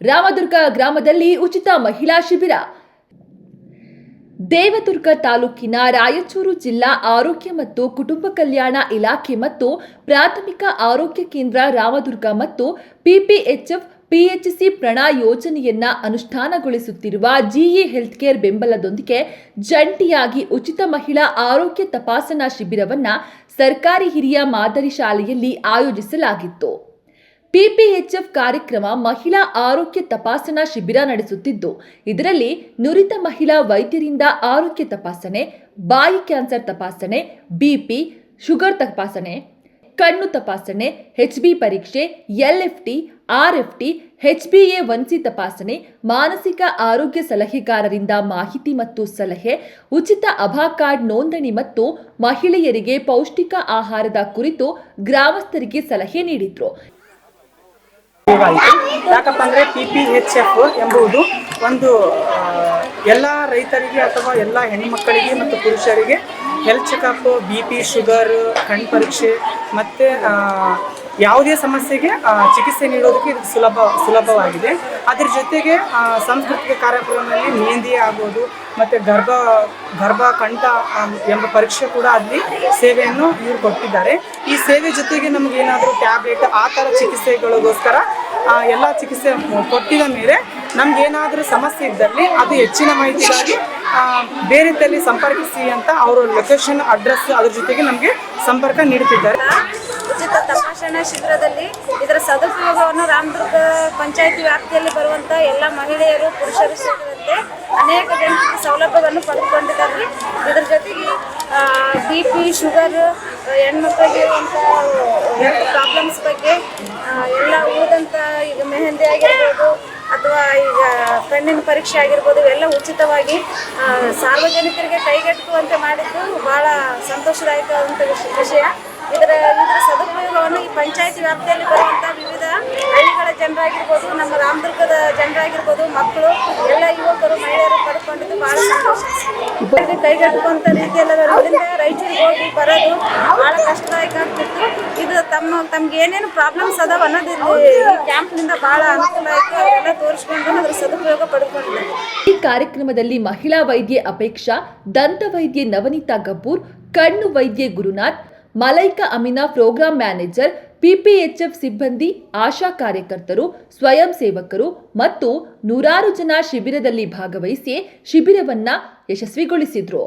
ರಾಮದುರ್ಗ ಗ್ರಾಮದಲ್ಲಿ ಉಚಿತ ಮಹಿಳಾ ಶಿಬಿರ. ದೇವದುರ್ಗ ತಾಲೂಕಿನ ರಾಯಚೂರು ಜಿಲ್ಲಾ ಆರೋಗ್ಯ ಮತ್ತು ಕುಟುಂಬ ಕಲ್ಯಾಣ ಇಲಾಖೆ ಮತ್ತು ಪ್ರಾಥಮಿಕ ಆರೋಗ್ಯ ಕೇಂದ್ರ ರಾಮದುರ್ಗ ಮತ್ತು ಪಿಪಿಎಚ್ಎಫ್ ಪಿಎಚ್ಸಿ ಪ್ರಣ ಯೋಜನೆಯನ್ನ ಅನುಷ್ಠಾನಗೊಳಿಸುತ್ತಿರುವ ಜಿಇ ಹೆಲ್ತ್ ಕೇರ್ ಬೆಂಬಲದೊಂದಿಗೆ ಜಂಟಿಯಾಗಿ ಉಚಿತ ಮಹಿಳಾ ಆರೋಗ್ಯ ತಪಾಸಣಾ ಶಿಬಿರವನ್ನ ಸರ್ಕಾರಿ ಹಿರಿಯ ಮಾದರಿ ಶಾಲೆಯಲ್ಲಿ ಆಯೋಜಿಸಲಾಗಿತ್ತು. ಪಿಪಿಎಚ್ಎಫ್ ಕಾರ್ಯಕ್ರಮ ಮಹಿಳಾ ಆರೋಗ್ಯ ತಪಾಸಣಾ ಶಿಬಿರ ನಡೆಸುತ್ತಿದ್ದು, ಇದರಲ್ಲಿ ನುರಿತ ಮಹಿಳಾ ವೈದ್ಯರಿಂದ ಆರೋಗ್ಯ ತಪಾಸಣೆ, ಬಾಯಿ ಕ್ಯಾನ್ಸರ್ ತಪಾಸಣೆ, ಬಿಪಿ, ಶುಗರ್ ತಪಾಸಣೆ, ಕಣ್ಣು ತಪಾಸಣೆ ಎಚ್ಬಿ ಪರೀಕ್ಷೆ ಎಲ್ಎಫ್ಟಿ ಆರ್ಎಫ್ಟಿ ಎಚ್ಬಿಎ ಒನ್ಸಿ ತಪಾಸಣೆ, ಮಾನಸಿಕ ಆರೋಗ್ಯ ಸಲಹೆಗಾರರಿಂದ ಮಾಹಿತಿ ಮತ್ತು ಸಲಹೆ, ಉಚಿತ ಅಭಾ ಕಾರ್ಡ್ ನೋಂದಣಿ ಮತ್ತು ಮಹಿಳೆಯರಿಗೆ ಪೌಷ್ಟಿಕ ಆಹಾರದ ಕುರಿತು ಗ್ರಾಮಸ್ಥರಿಗೆ ಸಲಹೆ ನೀಡಿದ್ರು. ಆಯಿತು ಯಾಕಪ್ಪ ಅಂದರೆ ಪಿ ಪಿ ಎಚ್ ಎಫ್ ಎಂಬುದು ಒಂದು ಎಲ್ಲ ರೈತರಿಗೆ ಅಥವಾ ಎಲ್ಲ ಹೆಣ್ಣುಮಕ್ಕಳಿಗೆ ಮತ್ತು ಪುರುಷರಿಗೆ health checkup B P sugar ಕಣ್ಣು ಪರೀಕ್ಷೆ ಮತ್ತು ಯಾವುದೇ ಸಮಸ್ಯೆಗೆ ಚಿಕಿತ್ಸೆ ನೀಡೋದಕ್ಕೆ ಇದು ಸುಲಭ, ಸುಲಭವಾಗಿದೆ. ಅದರ ಜೊತೆಗೆ ಸಾಂಸ್ಕೃತಿಕ ಕಾರ್ಯಕ್ರಮದಲ್ಲಿ ಮೆಹಂದಿ ಆಗ್ಬೋದು, ಮತ್ತು ಗರ್ಭ ಗರ್ಭ ಕಂಠ ಎಂಬ ಪರೀಕ್ಷೆ ಕೂಡ ಅಲ್ಲಿ ಸೇವೆಯನ್ನು ಇವರು ಕೊಟ್ಟಿದ್ದಾರೆ. ಈ ಸೇವೆ ಜೊತೆಗೆ ನಮಗೇನಾದರೂ ಟ್ಯಾಬ್ಲೆಟ್, ಆ ಥರ ಚಿಕಿತ್ಸೆಗಳಿಗೋಸ್ಕರ ಎಲ್ಲ ಚಿಕಿತ್ಸೆ ಕೊಟ್ಟಿದ ಮೇಲೆ ನಮಗೇನಾದರೂ ಸಮಸ್ಯೆ ಇದ್ದಲ್ಲಿ ಅದು ಹೆಚ್ಚಿನ ಮಾಹಿತಿಗಾಗಿ ಬೇರೆ ತಲ್ಲಿ ಸಂಪರ್ಕಿಸಿ ಅಂತ ಅವರು ಲೊಕೇಶನ್ ಅಡ್ರೆಸ್ ಅದ್ರ ಜೊತೆಗೆ ನಮಗೆ ಸಂಪರ್ಕ ನೀಡುತ್ತಿದ್ದಾರೆ ಉಚಿತ ತಪಾಸಣಾ ಶಿಬಿರದಲ್ಲಿ ಇದರ ಸದುಪಯೋಗವನ್ನು ರಾಮದುರ್ಗ ಪಂಚಾಯಿತಿ ವ್ಯಾಪ್ತಿಯಲ್ಲಿ ಬರುವಂಥ ಎಲ್ಲ ಮಹಿಳೆಯರು, ಪುರುಷರು ಸೇರಿದಂತೆ ಅನೇಕ ಜನರಿಗೆ ಸೌಲಭ್ಯವನ್ನು ಪಡೆದುಕೊಂಡಿದ್ದಾರೆ. ಇದರ ಜೊತೆಗೆ ಬಿ ಪಿ ಶುಗರ್ ಹೆಣ್ಮಕ್ಳಿಗೆ ಇರುವಂಥ ಪ್ರಾಬ್ಲಮ್ಸ್ ಬಗ್ಗೆ ಎಲ್ಲ ಉಳಿದಂಥ ಈಗ ಮೆಹಂದಿ ಆಗಿರ್ಬೋದು ಅಥವಾ ಈಗ ಕಣ್ಣಿನ ಪರೀಕ್ಷೆ ಆಗಿರ್ಬೋದು, ಇವೆಲ್ಲ ಉಚಿತವಾಗಿ ಸಾರ್ವಜನಿಕರಿಗೆ ಕೈಗೆಟುಕುವಂತೆ ಮಾಡಿದ್ದು ಭಾಳ ಸಂತೋಷದಾಯಕವಾದಂಥ ವಿಷ- ವಿಷಯ. ಇದರ ಇದರ ಸದುಪಯೋಗವನ್ನು ಈ ಪಂಚಾಯತಿ ವ್ಯಾಪ್ತಿಯಲ್ಲಿ ಬರುವಂಥ ವಿವಿಧ ಹಳ್ಳಿಗಳ ಜನರಾಗಿರ್ಬೋದು, ನಮ್ಮ ರಾಮದುರ್ಗದ ಜನರಾಗಿರ್ಬೋದು, ಮಕ್ಕಳು, ಎಲ್ಲ ಯುವಕರು, ಮಹಿಳೆಯರು ಪಡ್ಕೊಂಡಿದ್ದು ಭಾಳ ಸಂತೋಷ. ಕೈಗೆಟುಕುವಂಥ ರೀತಿಯಲ್ಲಿ ಇರೋದ್ರಿಂದ ಹೋಗಿ ಬರೋದು ಬಹಳ ಕಷ್ಟದಾಯಕ ಆಗ್ತಿತ್ತು. ಇದು ತಮ್ಮ, ತಮ್ಗೆ ಏನೇನು ಪ್ರಾಬ್ಲಮ್ಸ್ ಅದಾವ ಅನ್ನೋದು ಇಲ್ಲಿ ಕ್ಯಾಂಪ್ನಿಂದ ಭಾಳ ಅನುಕೂಲ ಆಯ್ತು ಅವರೆಲ್ಲ ತೋರಿಸ್ಕೊಂಡು ಅದರ ಸದುಪಯೋಗ ಪಡ್ಕೊಂಡಿದ್ದಾರೆ. ಈ ಕಾರ್ಯಕ್ರಮದಲ್ಲಿ ಮಹಿಳಾ ವೈದ್ಯೆ ಅಪೇಕ್ಷಾ, ದಂತ ವೈದ್ಯೆ ನವನೀತಾ ಗಬ್ಬೂರ್, ಕಣ್ಣು ವೈದ್ಯೆ Gurunath Malaika Amina program manager, PPHF ಸಿಬ್ಬಂದಿ, ಆಶಾ ಕಾರ್ಯಕರ್ತರು, ಸ್ವಯಂ ಸೇವಕರು ಮತ್ತು ನೂರಾರು ಜನ ಶಿಬಿರದಲ್ಲಿ ಭಾಗವಹಿಸಿ ಶಿಬಿರವನ್ನು ಯಶಸ್ವಿಗೊಳಿಸಿದ್ರು.